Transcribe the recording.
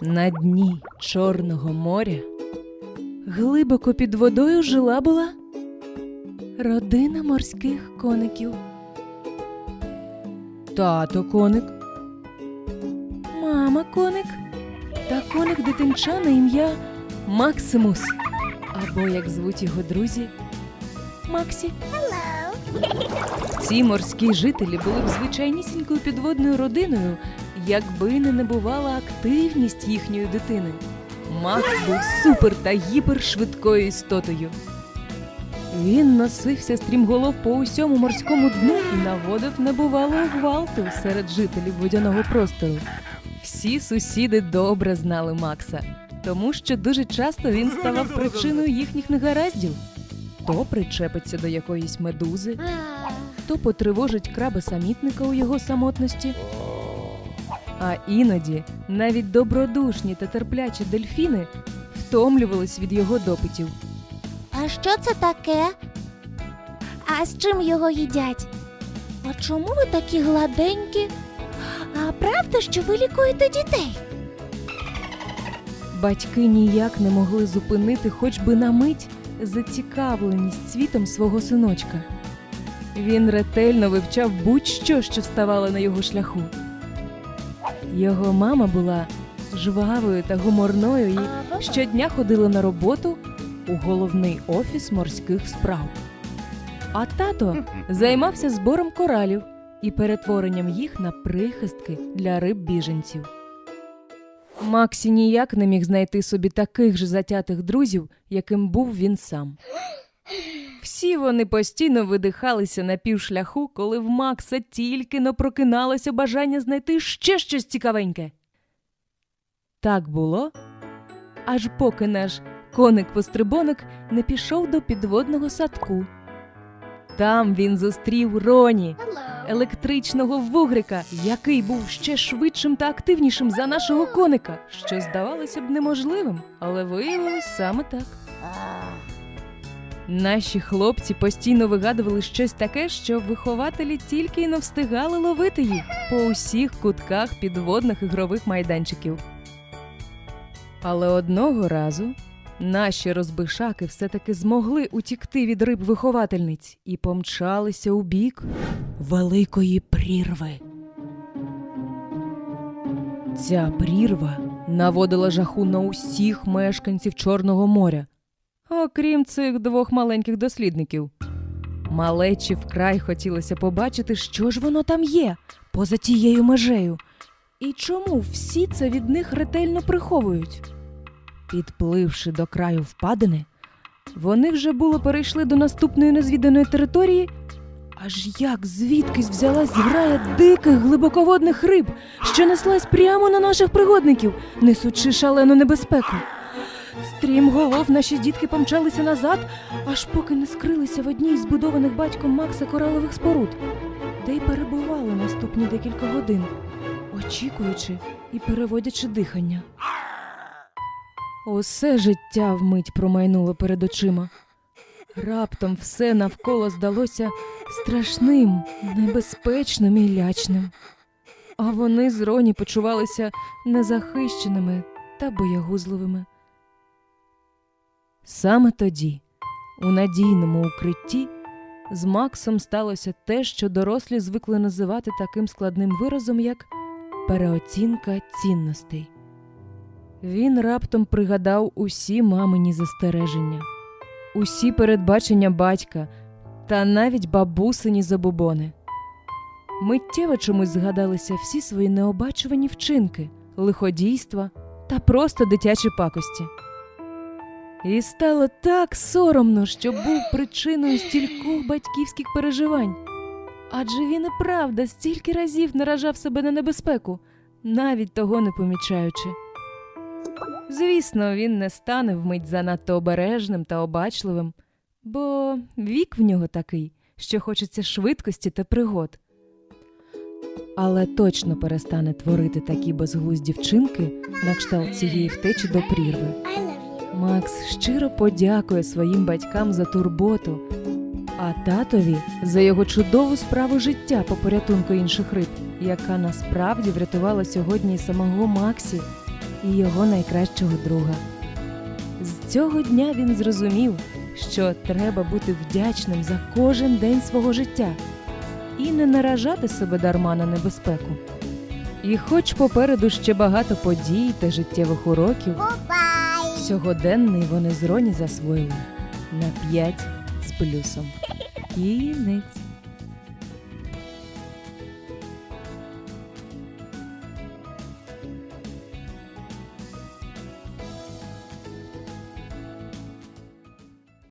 На дні Чорного моря глибоко під водою жила була родина морських коників. Тато коник, мама коник та коник дитинча на ім'я Максимус, або як звуть його друзі, Максі. Ці морські жителі були б звичайнісінькою підводною родиною, якби не небувала активність їхньої дитини. Макс був супер та гіпершвидкою істотою. Він носився стрімголов по усьому морському дну і наводив небувалого гвалту серед жителів водяного простору. Всі сусіди добре знали Макса, тому що дуже часто він ставав причиною їхніх негараздів. То причепиться до якоїсь медузи, то потривожить краба самітника у його самотності. А іноді навіть добродушні та терплячі дельфіни втомлювались від його допитів. А що це таке? А з чим його їдять? А чому ви такі гладенькі? А правда, що ви лікуєте дітей? Батьки ніяк не могли зупинити хоч би на мить зацікавленість світом свого синочка. Він ретельно вивчав будь-що, що ставало на його шляху. Його мама була жвавою та гуморною і щодня ходила на роботу у головний офіс морських справ. А тато займався збором коралів і перетворенням їх на прихистки для риб біженців. Максі ніяк не міг знайти собі таких же затятих друзів, яким був він сам. Всі вони постійно видихалися на півшляху, коли в Макса тільки но прокиналося бажання знайти ще щось цікавеньке. Так було, аж поки наш коник-пострибоник не пішов до підводного садку. Там він зустрів Роні, електричного вугрика, який був ще швидшим та активнішим за нашого коника, що здавалося б неможливим, але виявилось саме так. Наші хлопці постійно вигадували щось таке, що вихователі тільки й не встигали ловити їх по усіх кутках підводних ігрових майданчиків. Але одного разу наші розбишаки все-таки змогли утікти від риб виховательниць і помчалися у бік великої прірви. Ця прірва наводила жаху на усіх мешканців Чорного моря, окрім цих двох маленьких дослідників. Малечі вкрай хотілося побачити, що ж воно там є поза тією межею, і чому всі це від них ретельно приховують. Підпливши до краю впадини, вони вже було перейшли до наступної незвіданої території, аж як звідкись взялась зграя диких глибоководних риб, що неслась прямо на наших пригодників, несучи шалену небезпеку. Стрімголов наші дітки помчалися назад, аж поки не скрилися в одній з збудованих батьком Макса коралових споруд, де й перебували наступні декілька годин, очікуючи і переводячи дихання. Усе життя вмить промайнуло перед очима. Раптом все навколо здалося страшним, небезпечним і лячним. А вони з Роні почувалися незахищеними та боягузливими. Саме тоді, у надійному укритті, з Максом сталося те, що дорослі звикли називати таким складним виразом, як переоцінка цінностей. Він раптом пригадав усі мамині застереження, усі передбачення батька та навіть бабусині забобони. Миттєво чомусь згадалися всі свої необачувані вчинки, лиходійства та просто дитячі пакості. І стало так соромно, що був причиною стількох батьківських переживань. Адже він і правда стільки разів наражав себе на небезпеку, навіть того не помічаючи. Звісно, він не стане вмить занадто обережним та обачливим, бо вік в нього такий, що хочеться швидкості та пригод. Але точно перестане творити такі безглузді вчинки на кшталт цієї втечі до прірви. Макс щиро подякує своїм батькам за турботу, а татові за його чудову справу життя по порятунку інших риб, яка насправді врятувала сьогодні самого Максі і його найкращого друга. З цього дня він зрозумів, що треба бути вдячним за кожен день свого життя і не наражати себе дарма на небезпеку. І хоч попереду ще багато подій та життєвих уроків! Сьогоденний вони з Роні засвоїли на 5 з плюсом. Кінець.